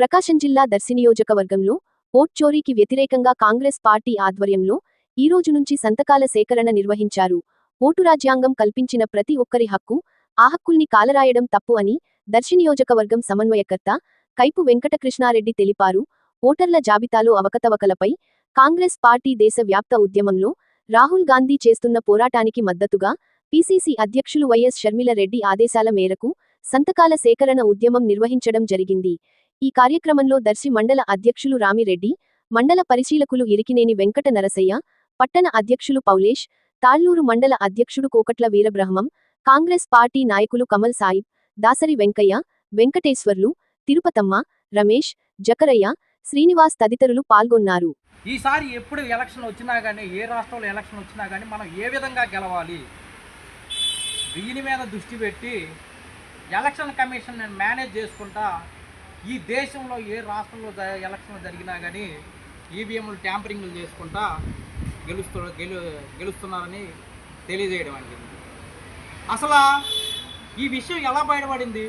ప్రకాశం జిల్లా దర్శి నియోజకవర్గంలో ఓట్ చోరీకి వ్యతిరేకంగా కాంగ్రెస్ పార్టీ ఆధ్వర్యంలో ఈ రోజు నుంచి సంతకాల సేకరణ నిర్వహించారు. ఓటు రాజ్యాంగం కల్పించిన ప్రతి ఒక్కరి హక్కు ఆ హక్కుల్ని కాలరాయడం తప్పు అని దర్శి నియోజకవర్గం సమన్వయకర్త కైపు వెంకటకృష్ణారెడ్డి తెలిపారు. ఓటర్ల జాబితాలో అవకతవకలపై కాంగ్రెస్ పార్టీ దేశవ్యాప్త ఉద్యమంలో రాహుల్ గాంధీ చేస్తున్న పోరాటానికి మద్దతుగా పీసీసీ అధ్యక్షులు వైఎస్ షర్మిల రెడ్డి ఆదేశాల మేరకు సంతకాల సేకరణ ఉద్యమం నిర్వహించడం జరిగింది. ఈ కార్యక్రమంలో దర్శి మండల అధ్యక్షులు రామిరెడ్డి మండల పరిశీలకులు ఇరికినేని వెంకట నరసయ్య పట్టణ అధ్యక్షులు పౌలేష్ తాళ్ళూరు మండల అధ్యక్షుడు కోకట్ల వీరబ్రహ్మం కాంగ్రెస్ పార్టీ నాయకులు కమల్ సాయిబ్ దాసరి వెంకయ్య వెంకటేశ్వర్లు తిరుపతమ్మ రమేష్ జకరయ్య శ్రీనివాస్ తదితరులు పాల్గొన్నారు. ఈసారి ఎప్పుడు ఎలక్షన్ వచ్చినా కానీ ఏ రాష్ట్రంలో ఎలక్షన్ వచ్చినా కానీ మనం ఏ విధంగా గెలవాలి? దీని మీద దృష్టి పెట్టి ఎలక్షన్ కమిషన్ మేనేజ్ చేసుకుంటా ఈ దేశంలో ఏ రాష్ట్రంలో ఎలక్షన్లు ఎలక్షన్ జరిగినా కానీ ఈవీఎంలు ట్యాంపరింగ్లు చేసుకుంటా గెలుస్తు గెలు గెలుస్తున్నారని తెలియజేయడం అండి. అసలు ఈ విషయం ఎలా బయటపడింది?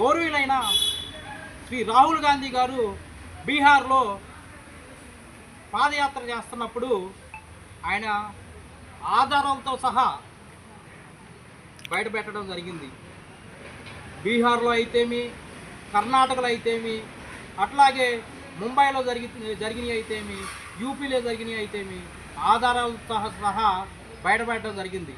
గౌరవులైన శ్రీ రాహుల్ గాంధీ గారు బీహార్లో పాదయాత్ర చేస్తున్నప్పుడు ఆయన ఆధారాలతో సహా బయటపెట్టడం జరిగింది. బీహార్లో అయితేమి కర్ణాటకలో అయితేమి అట్లాగే ముంబైలో జరిగి జరిగినవి అయితేమి యూపీలో జరిగినవి అయితేమి ఆధారాలతో సహా బయటపడటం జరిగింది.